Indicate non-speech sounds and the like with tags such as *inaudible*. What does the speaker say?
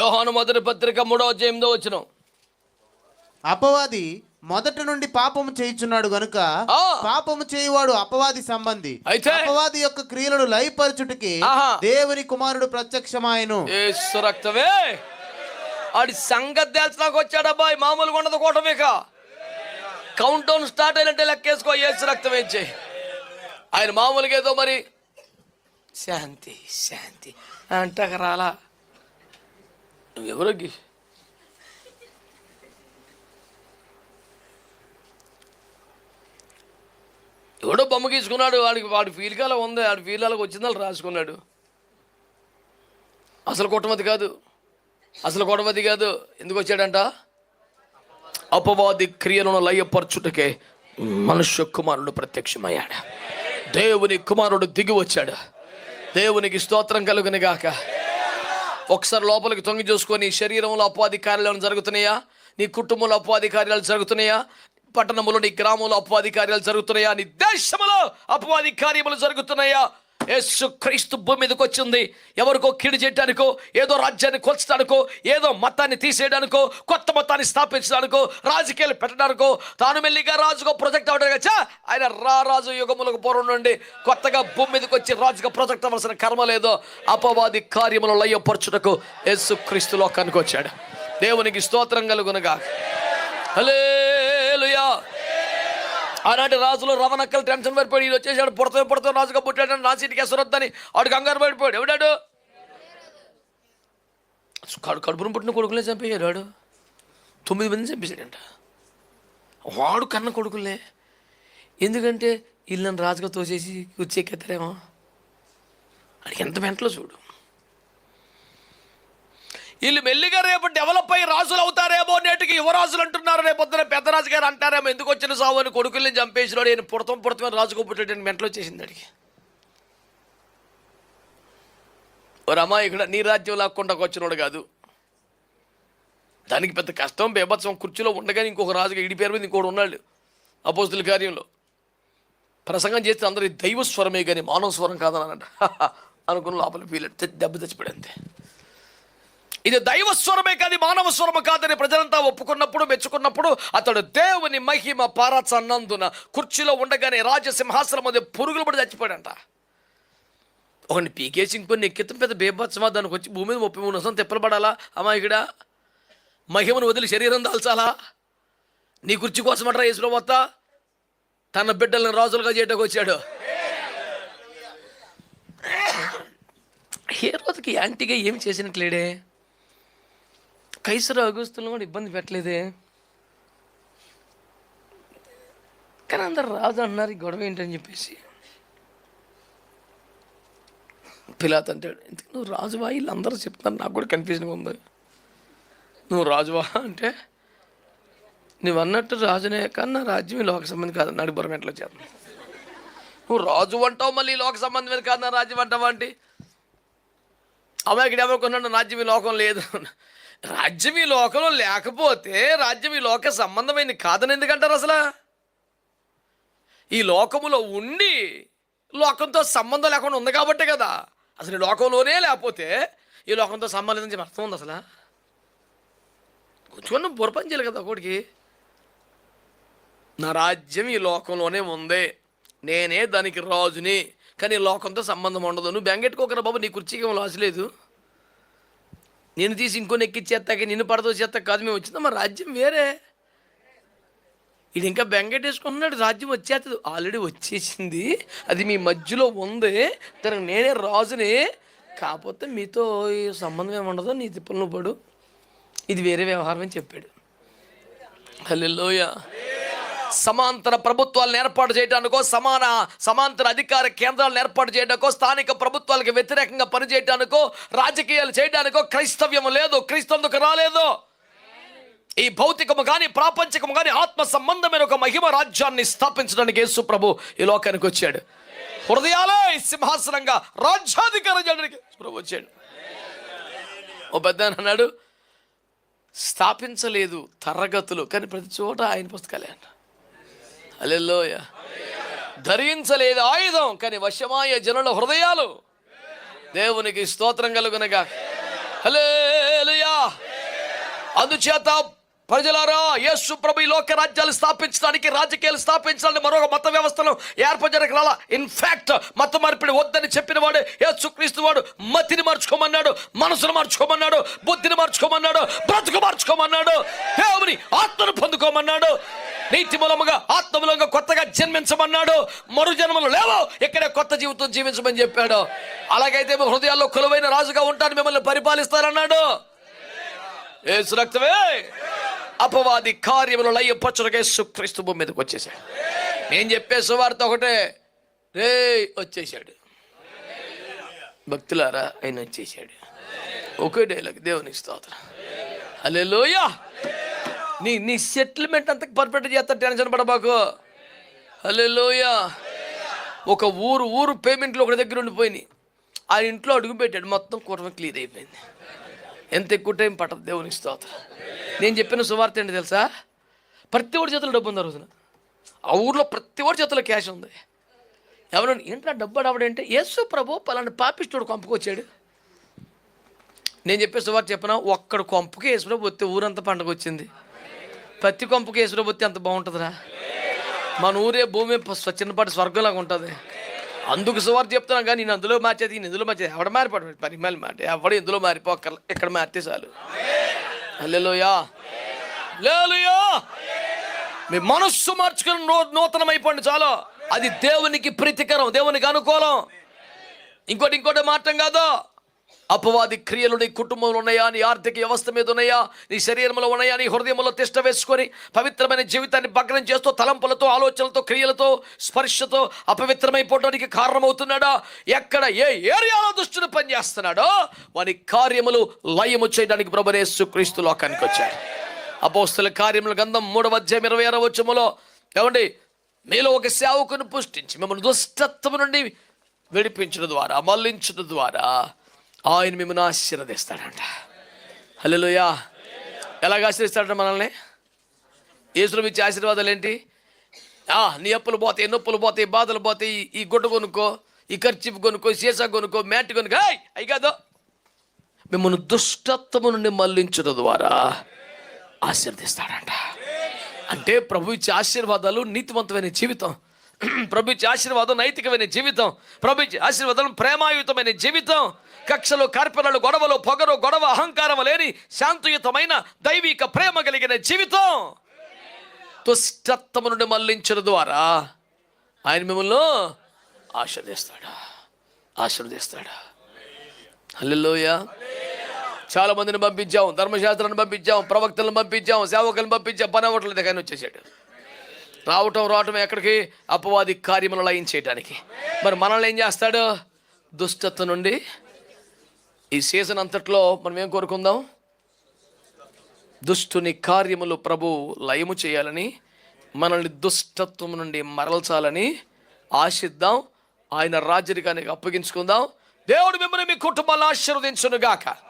యోహాను మొదటి పత్రిక మూడో ఎనిమిదో వచ్చిన అపవాది మొదటి నుండి పాపము చేయుచున్నాడు గనుక. పాపము చేయువాడు అపవాది సంబంధి. అయితే? అపవాది యొక్క క్రియలను లయపరచుటకి. దేవుని కుమారుడు ప్రత్యక్షమాయను. రక్తమే! ఆడి సంగతి తేల్చడానికి వచ్చాడబ్బాయి మామూలుగా ఉండదు కూటమిక కౌంట్ డౌన్ స్టార్ట్ అయినట్టే లెక్కేసుకో ఏసు రక్తం ఇచ్చే ఆయన మామూలుగా ఏదో మరి శాంతి శాంతి. అంటాక రాలా ఎవరికి? ఎవడో బొమ్మ గీసుకున్నాడు వాడికి వాడి ఫీల్ ఉంది వాడి ఫీల్ అలాగ వచ్చిందని రాసుకున్నాడు. అసలు కుటుంబది కాదు. అసలు కుటుంబది కాదు. ఎందుకు వచ్చాడంట? అపవాది క్రియలను లయపరచుటకే మనుష్య కుమారుడు ప్రత్యక్షమయ్యాడు. దేవుని కుమారుడు దిగి వచ్చాడు. దేవునికి స్తోత్రం కలుగునిగాక. గాక ఒకసారి లోపలికి తొంగి చూసుకొని శరీరంలో అపవాది కార్యాలు జరుగుతున్నాయా? నీ కుటుంబంలో అపవాది కార్యాలు జరుగుతున్నాయా? పట్టణంలో నీ గ్రామంలో అపవాది కార్యాలు జరుగుతున్నాయా? నీ దేశంలో అపవాది కార్యములు జరుగుతున్నాయా? యేసు క్రీస్తు భూమి మీదకి వచ్చింది. ఎవరికో కీడు చేయడానికో ఏదో రాజ్యాన్ని కొల్చడానికో ఏదో మతాన్ని తీసేయడానికో కొత్త మతాన్ని స్థాపించడానికో రాజకీయాలు పెట్టడానికో తాను మెల్లిగా రాజుగా ప్రొజెక్ట్ అవడానికి చా ఆయన రా రాజు యుగములకు పూర్వం నుండి కొత్తగా భూమి మీదకి వచ్చి రాజుగా ప్రొజెక్ట్ అవ్వాల్సిన కర్మ లేదో. అపవాది కార్యములు లయ్యపరచుటకు యేసు క్రీస్తు లోకానికి వచ్చాడు. దేవునికి స్తోత్రం కలుగునగా హలే ఆనాటి రాజులు రవణక్కలు టెన్షన్ పడిపోయి ఇది వచ్చేసాడు పుడతా పుడతా రాజుగా పుట్టాడని రాసీటికి ఎసరొద్దని ఆడు కంగారు పడిపోయాడు. ఎవడాడు? కడు కడుపును పుట్టిన కొడుకులే చంపేయాడు వాడు. తొమ్మిది మంది చంపేశాడంట. వాడు కన్న కొడుకులే ఎందుకంటే వీళ్ళని రాజుగా తోసేసి కూర్చెక్కేత్తారేమో అది ఎంత మెంటలో చూడు. వీళ్ళు మెల్లిగా రేపు డెవలప్ అయ్యి రాజులు అవుతారేమో నేటికి యువరాజులు అంటున్నారు. రేపు పొద్దున పెద్ద రాజు గారు అంటారేమో ఎందుకు వచ్చిన సావు అని కొడుకుల్ని చంపేసినాడు నేను పుడతం పుడతమని రాజుకు పుట్టాడని మెంటలో వచ్చేసింది అడిగి. ఓ రమా ఇక్కడ నీ రాజ్యం లాక్కుండా వచ్చినోడు కాదు. దానికి పెద్ద కష్టం బేభత్సం కుర్చీలో ఉండగానే ఇంకొక రాజుగా ఇడి పేరు మీద ఇంకోటి ఉన్నాడు అపోస్తుల కార్యంలో. ప్రసంగం చేస్తే అందరి దైవ స్వరమే కానీ మానవ స్వరం కాదనంట. *laughs* అనుకున్న లోపల ఫీల్ దెబ్బ తెచ్చిపోయాడు ఇది దైవ స్వరమే కాదు మానవ స్వరము కాదని ప్రజలంతా ఒప్పుకున్నప్పుడు మెచ్చుకున్నప్పుడు అతడు దేవుని మహిమ పారాచన్నందున కుర్చీలో ఉండగానే రాజసింహాసనం మీద పురుగులు పడి చచ్చిపోయాడంట. ఒకటి పీకేసి ఇంకొన్ని ఎక్కితం పెద్ద బేభత్సమా దానికి వచ్చి భూమి మీద ముప్పై మూడు సంవత్సరం తిప్పలు అమాయకుడ మహిమను వదిలి శరీరం దాల్చాలా? నీ కుర్చీ కోసం అంటారా యేసుప్రభుత్త తన బిడ్డలను రాజులుగా చేయటకు వచ్చాడు. ఏ రోజుకి యాంటీగా ఏమి చేసినట్లేడే? కైసరు అగుస్తులను కూడా ఇబ్బంది పెట్టలేదే. కానీ అందరు రాజు అన్నారు ఈ గొడవ ఏంటని చెప్పేసి. పిలాత్ అంటాడు నువ్వు రాజువా? వీళ్ళందరూ చెప్తున్నారు. నాకు కూడా కన్ఫ్యూజన్గా ఉంది. నువ్వు రాజువా అంటే నువ్వు అన్నట్టు రాజునే కానీ నా రాజ్యం ఈ లోక సంబంధం కాదు. నడిపురం ఎట్లా చేద్దాం? నువ్వు రాజు అంటావు మళ్ళీ లోక సంబంధం కాదు నా రాజ్యం అంటావా అంటే అమాయకుడు ఏమనుకున్నాడు రాజ్యం ఈ లోకం లేదు. రాజ్యం ఈ లోకంలో లేకపోతే రాజ్యం ఈ లోక సంబంధమైంది కాదని ఎందుకంటారు అసలు? ఈ లోకములో ఉండి లోకంతో సంబంధం లేకుండా ఉంది కాబట్టే కదా. అసలు ఈ లోకంలోనే లేకపోతే ఈ లోకంతో సంబంధం లేదని చెప్పి అర్థం ఉంది అసలు? కొంచెం బుర్రపని చేయాలి కదా ఒకటికి నా రాజ్యం ఈ లోకంలోనే ఉంది. నేనే దానికి రాజుని. కానీ లోకంతో సంబంధం ఉండదు. నువ్వు బెంగెట్టుకోకరా బాబు నీ కుర్చీకి ఏమో లాస్ లేదు. నేను తీసి ఇంకో నెక్కిచ్చేస్తాక నిన్ను పడదోచేస్తా కాదు మేము వచ్చిందా. మా రాజ్యం వేరే. ఇది ఇంకా బెంగెట్టేసుకున్నాడు రాజ్యం వచ్చేస్తుంది. ఆల్రెడీ వచ్చేసింది. అది మీ మధ్యలో ఉంది. దానికి నేనే రాజుని. కాకపోతే మీతో ఈ సంబంధం ఏముండదో నీ తిప్పలు నువ్వు పడు. ఇది వేరే వ్యవహారం అని చెప్పాడు. హలో సమాంతర ప్రభుత్వాలను ఏర్పాటు చేయడానికో సమాన సమాంతర అధికార కేంద్రాలను ఏర్పాటు చేయడానికో స్థానిక ప్రభుత్వాలకు వ్యతిరేకంగా పనిచేయడానికో రాజకీయాలు చేయడానికో క్రైస్తవ్యం లేదు. క్రీస్తవులకు రాలేదు. ఈ భౌతికము కానీ ప్రాపంచికము కానీ ఆత్మ సంబంధమైన ఒక మహిమ రాజ్యాన్ని స్థాపించడానికి యేసు ప్రభు ఈ లోకానికి వచ్చాడు. హృదయాలే సింహాసనంగా రాజ్యాధికారం చేయడానికి ప్రభు వచ్చాడు. ఓ పెద్ద అన్నాడు స్థాపించలేదు తరగతులు కానీ ప్రతి చోట ఆయన పుస్తకాలే అంట. అలెల్లోయ ధరించలేదు ఆయుధం కానీ వశమాయ జనుల హృదయాలు దేవునికి స్తోత్రం కలుగునగా. హలేలుయా అందుచేత ప్రజలారా యేసు ప్రభు లోక రాజ్యాలు స్థాపించడానికి రాజకీయాలు స్థాపించడానికి మరొక మత వ్యవస్థను ఏర్పరచడానికి రాలా ఇన్ఫాక్ట్ మత మార్పిడి వద్దని చెప్పిన వాడు యేసు క్రీస్తు వాడు. మతిని మార్చుకోమన్నాడు మనసును మార్చుకోమన్నాడు బుద్ధిని మార్చుకోమన్నాడు బ్రతుకు మార్చుకోమన్నాడు దేవుని ఆత్మను పొందుకోమన్నాడు. నీతి మూలముగా ఆత్మ మూలంగా కొత్తగా జన్మించమన్నాడు. మరు జన్మలు లేవు. ఇక్కడే కొత్త జీవితం జీవించమని చెప్పాడు. అలాగైతే మీ హృదయాల్లో కొలువైన రాజుగా ఉంటాను మిమ్మల్ని పరిపాలిస్తారన్నాడు. ఏసు రక్తమే. అపవాది కార్యములు లయ్యపచ్చరుగా సుక్రీస్తు భూమి మీదకి వచ్చేసాడు నేను చెప్పే సువార్త ఒకటే. రే వచ్చేసాడు భక్తులారా ఆయన వచ్చేసాడు ఒకే డైలాగ్ దేవునికి స్తోత్రం. హల్లెలూయా. నీ నీ సెటిల్మెంట్ అంత పర్ఫెక్ట్ చేస్తా టెన్షన్ పడబాకు. లోయ ఒక ఊరు ఊరు పేమెంట్లు ఒకటి దగ్గర ఉండిపోయినాయి. ఆ ఇంట్లో అడుగు పెట్టాడు మొత్తం కుటుంబం క్లియర్ అయిపోయింది. ఎంత ఎక్కువ టైం పట్టదు దేవునికి స్తోత్రం. నేను చెప్పిన సువార్త ఏంటి తెలుసా? ప్రతి ఒడి చేతిలో డబ్బు ఉంది ఆ రోజున. ఆ ఊర్లో ప్రతి ఒడి చేతిలో క్యాష్ ఉంది. ఎవరైనా ఏంట్రా డబ్బు ఆవిడంటే యేసు ప్రభు పలాంటి పాపిస్తుడు కొంపకొచ్చాడు. నేను చెప్పే సువార్త చెప్పిన? ఒక్కడ కొంపకి యేసుప్రభు వస్తే ఊరంతా పండగ వచ్చింది. పత్తి కొంపకి యేసుప్రభు వస్తే ఎంత బాగుంటుందిరా. మన ఊరే భూమి ప- స్వర్గంలాగా ఉంటుంది. అందుకు సువార్త చెప్తున్నాం కానీ నేను అందులో మార్చేది నేను ఇందులో మార్చేది. ఎవడ మారిపోవడం పని మళ్ళీ మాట. ఎవడు ఇందులో మారిపోకర్ ఇక్కడ మారితే చాలు. హల్లెలూయా. లేలుయా మీ మనస్సు మార్చుకుని నూ నూతనమైపోండి చాలు. అది దేవునికి ప్రీతికరం దేవునికి అనుకూలం. ఇంకోటి ఇంకోటి మాటం కాదు. అపవాది క్రియలు నీ కుటుంబంలో ఉన్నాయా? నీ ఆర్థిక వ్యవస్థ మీద ఉన్నాయా? నీ శరీరంలో ఉన్నాయా? నీ హృదయంలో తిష్ట వేసుకొని పవిత్రమైన జీవితాన్ని భగ్నం చేస్తూ తలంపులతో ఆలోచనలతో క్రియలతో స్పర్శతో అపవిత్రమైపోవడానికి కారణమవుతున్నాడా? ఎక్కడ ఏ ఏరియాలో దుష్టుని పనిచేస్తున్నాడో వాని కార్యములు లయము చేయడానికి ప్రభునేసు క్రీస్తు లోకానికి వచ్చాడు. అపోస్తుల కార్యముల గంధం మూడవ అధ్యాయం ఇరవై ఆరో వచ్చములో ఏమండి? మీలో ఒక సేవకుని పుష్టించి మిమ్మల్ని దుష్టత్వం నుండి విడిపించడం ద్వారా మళ్ళించడం ద్వారా ఆయన మిమ్మల్ని ఆశీర్వదిస్తాడంట. హలోయా ఎలాగ ఆశీర్వదిస్తాడంట మనల్ని? యేసులు ఇచ్చే ఆశీర్వాదాలు ఏంటి? ఆ, నీ అప్పులు పోతాయి నొప్పులు పోతాయి బాధలు పోతాయి ఈ గుడ్డ కొనుక్కో ఈ ఖర్చు కొనుక్కో సీసా కొనుక్కో మ్యాట్ కొనుక్కో. అయి కాదు. మిమ్మల్ని దుష్టత్వము నుండి మళ్ళించడం ద్వారా ఆశీర్వదిస్తాడంట. అంటే ప్రభు ఇచ్చే ఆశీర్వాదాలు నీతివంతమైన జీవితం. *clears throat* ప్రభు ఇచ్చే ఆశీర్వాదం నైతికమైన జీవితం. ప్రభు ఇచ్చే ఆశీర్వాదం ప్రేమాయుతమైన జీవితం. కక్షలు కార్పణలు గొడవలు పొగరు గొడవ అహంకారం లేని శాంతియుతమైన దైవిక ప్రేమ కలిగిన జీవితం. దుష్టత్వము నుండి మళ్ళించడం ద్వారా ఆయన మిమ్మల్ని ఆశీర్దిస్తాడు ఆశీర్దిస్తాడు హల్లెలూయా. చాలా మందిని పంపించాం ధర్మశాస్త్రాన్ని పంపించాం ప్రవక్తలను పంపించాం సేవకులను పంపించాం పని అవ్వట్లేదు కానీ వచ్చేసాడు. రావటం రావటం ఎక్కడికి? అపవాది కార్యములు లయించేయటానికి మరి మనల్ని ఏం చేస్తాడు? దుష్టత్వం నుండి ఈ సీజన్ అంతట్లో మనం ఏం కోరుకుందాం? దుష్టుని కార్యములు ప్రభు లయము చేయాలని మనల్ని దుష్టత్వం నుండి మరల్చాలని ఆశిద్దాం. ఆయన రాజరికానికి అప్పగించుకుందాం. దేవుడు మిమ్మల్ని మీ కుటుంబాలను ఆశీర్వదించునుగాక.